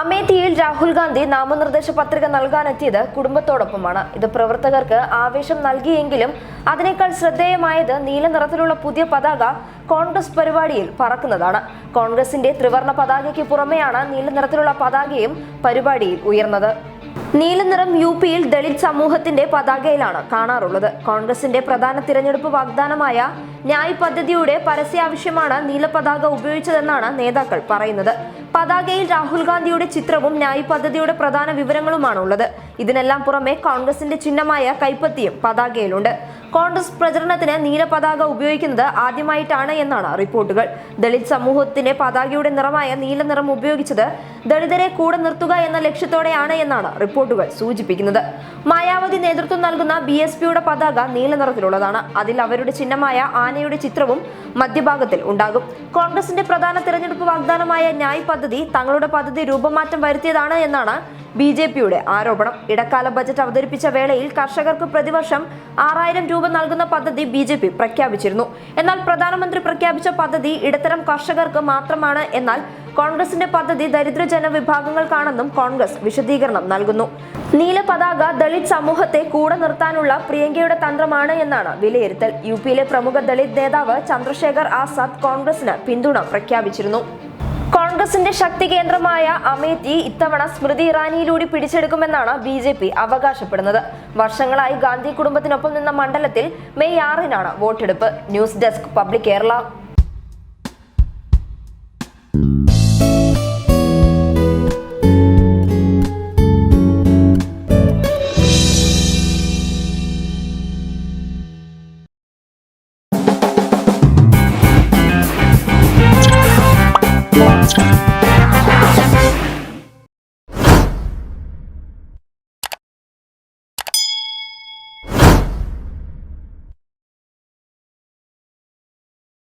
അമേഠിയിൽ രാഹുൽ ഗാന്ധി നാമനിർദ്ദേശ പത്രിക നൽകാനെത്തിയത് കുടുംബത്തോടൊപ്പമാണ്. ഇത് പ്രവർത്തകർക്ക് ആവേശം നൽകിയെങ്കിലും അതിനേക്കാൾ ശ്രദ്ധേയമായത് നീല നിറത്തിലുള്ള പുതിയ പതാക കോൺഗ്രസ് പരിപാടിയിൽ പറക്കുന്നതാണ്. കോൺഗ്രസിന്റെ ത്രിവർണ പതാകയ്ക്ക് പുറമെയാണ് നീല നിറത്തിലുള്ള പതാകയും പരിപാടിയിൽ ഉയർന്നത്. നീലനിറം യു പിയിൽ ദളിത് സമൂഹത്തിന്റെ പതാകയിലാണ് കാണാറുള്ളത്. കോൺഗ്രസിന്റെ പ്രധാന തിരഞ്ഞെടുപ്പ് വാഗ്ദാനമായ ന്യായ് പദ്ധതിയുടെ പരസ്യ ആവശ്യമാണ് നീല പതാക ഉപയോഗിച്ചതെന്നാണ് നേതാക്കൾ പറയുന്നത്. പതാകയിൽ രാഹുൽ ഗാന്ധിയുടെ ചിത്രവും ന്യായ് പദ്ധതിയുടെ പ്രധാന വിവരങ്ങളുമാണ് ഉള്ളത് ഇതിനെല്ലാം പുറമെ കോൺഗ്രസിന്റെ ചിഹ്നമായ കൈപ്പത്തിയും പതാകയിലുണ്ട്. കോൺഗ്രസ് പ്രചരണത്തിന് നീല പതാക ഉപയോഗിക്കുന്നത് ആദ്യമായിട്ടാണ് എന്നാണ് റിപ്പോർട്ടുകൾ. ദളിത് സമൂഹത്തിന്റെ പതാകയുടെ നിറമായ നീല നിറം ഉപയോഗിച്ചത് ദളിതരെ കൂടെ നിർത്തുക എന്ന ലക്ഷ്യത്തോടെയാണ് എന്നാണ് റിപ്പോർട്ടുകൾ സൂചിപ്പിക്കുന്നത്. മായാവതി നേതൃത്വം നൽകുന്ന ബി എസ് പിയുടെ പതാക നീല നിറത്തിലുള്ളതാണ്. അതിൽ അവരുടെ ചിഹ്നമായ ആനയുടെ ചിത്രവും മധ്യഭാഗത്തിൽ ഉണ്ടാകും. കോൺഗ്രസിന്റെ പ്രധാന തിരഞ്ഞെടുപ്പ് വാഗ്ദാനമായ ന്യായ് തങ്ങളുടെ പദ്ധതി രൂപമാറ്റം വരുത്തിയതാണ് എന്നാണ് ബി ജെ പിയുടെ ആരോപണം. ഇടക്കാല ബജറ്റ് അവതരിപ്പിച്ച വേളയിൽ കർഷകർക്ക് പ്രതിവർഷം ആറായിരം രൂപ നൽകുന്ന പദ്ധതി ബി ജെ പി പ്രഖ്യാപിച്ചിരുന്നു. എന്നാൽ പ്രധാനമന്ത്രി പ്രഖ്യാപിച്ച പദ്ധതി ഇടത്തരം കർഷകർക്ക് മാത്രമാണ് എന്നാൽ കോൺഗ്രസിന്റെ പദ്ധതി ദരിദ്ര ജനവിഭാഗങ്ങൾക്കാണെന്നും കോൺഗ്രസ് വിശദീകരണം നൽകുന്നു. നീല പതാക ദളിത് സമൂഹത്തെ കൂടെ നിർത്താനുള്ള പ്രിയങ്കയുടെ തന്ത്രമാണ് എന്നാണ് വിലയിരുത്തൽ. യു പിയിലെ പ്രമുഖ ദളിത് നേതാവ് ചന്ദ്രശേഖർ ആസാദ് കോൺഗ്രസിന് പിന്തുണ പ്രഖ്യാപിച്ചിരുന്നു. കോൺഗ്രസിന്റെ ശക്തി കേന്ദ്രമായ അമേത്തി ഇത്തവണ സ്മൃതി ഇറാനിയിലൂടെ പിടിച്ചെടുക്കുമെന്നാണ് ബി ജെ പി അവകാശപ്പെടുന്നത്. വർഷങ്ങളായി ഗാന്ധി കുടുംബത്തിനൊപ്പം നിന്ന മണ്ഡലത്തിൽ മെയ് ആറിനാണ് വോട്ടെടുപ്പ്. News desk public Kerala.